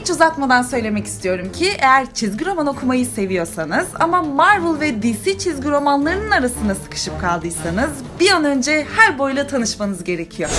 hiç uzatmadan söylemek istiyorum ki eğer çizgi roman okumayı seviyorsanız ama Marvel ve DC çizgi romanlarının arasında sıkışıp kaldıysanız bir an önce Hellboy ile tanışmanız gerekiyor.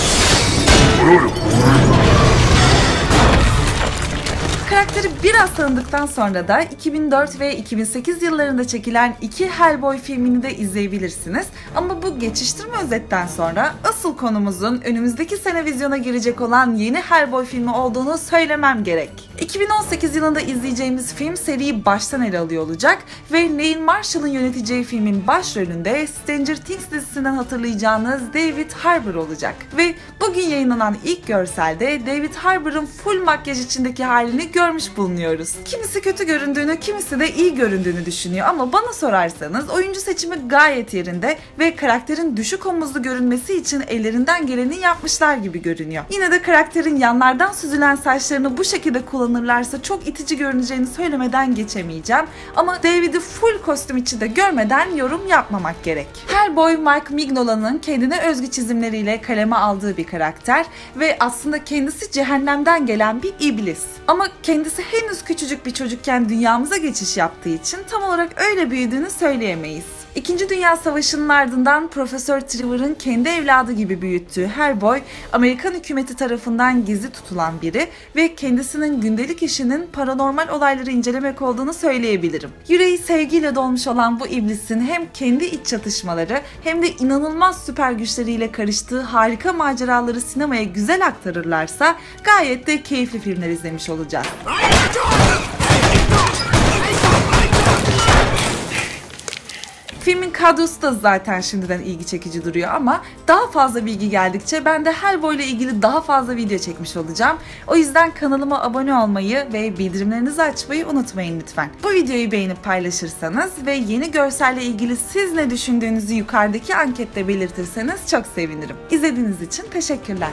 Karakteri biraz tanıdıktan sonra da 2004 ve 2008 yıllarında çekilen iki Hellboy filmini de izleyebilirsiniz. Ama bu geçiştirme özetten sonra asıl konumuzun önümüzdeki sene vizyona girecek olan yeni Hellboy filmi olduğunu söylemem gerek. 2018 yılında izleyeceğimiz film seriyi baştan ele alıyor olacak ve Neil Marshall'ın yöneteceği filmin başrolünde Stranger Things dizisinden hatırlayacağınız David Harbour olacak. Ve bugün yayınlanan ilk görselde David Harbour'ın full makyaj içindeki halini görmüş bulunuyoruz. Kimisi kötü göründüğünü, kimisi de iyi göründüğünü düşünüyor ama bana sorarsanız oyuncu seçimi gayet yerinde ve karakterin düşük omuzlu görünmesi için ellerinden geleni yapmışlar gibi görünüyor. Yine de karakterin yanlardan süzülen saçlarını bu şekilde kullanırlarsa çok itici görüneceğini söylemeden geçemeyeceğim. Ama David'i full kostüm içinde görmeden yorum yapmamak gerek. Hellboy Mike Mignola'nın kendine özgü çizimleriyle kaleme aldığı bir karakter ve aslında kendisi cehennemden gelen bir iblis. Ama kendisi henüz küçücük bir çocukken dünyamıza geçiş yaptığı için tam olarak öyle büyüdüğünü söyleyemeyiz. İkinci Dünya Savaşı'nın ardından Profesör Trevor'ın kendi evladı gibi büyüttüğü Hellboy, Amerikan hükümeti tarafından gizli tutulan biri ve kendisinin gündelik işinin paranormal olayları incelemek olduğunu söyleyebilirim. Yüreği sevgiyle dolmuş olan bu iblisin hem kendi iç çatışmaları hem de inanılmaz süper güçleriyle karıştığı harika maceraları sinemaya güzel aktarırlarsa gayet de keyifli filmler izlemiş olacağız. Filmin kadrosu da zaten şimdiden ilgi çekici duruyor ama daha fazla bilgi geldikçe ben de Hellboy ile ilgili daha fazla video çekmiş olacağım. O yüzden kanalıma abone olmayı ve bildirimlerinizi açmayı unutmayın lütfen. Bu videoyu beğenip paylaşırsanız ve yeni görselle ilgili siz ne düşündüğünüzü yukarıdaki ankette belirtirseniz çok sevinirim. İzlediğiniz için teşekkürler.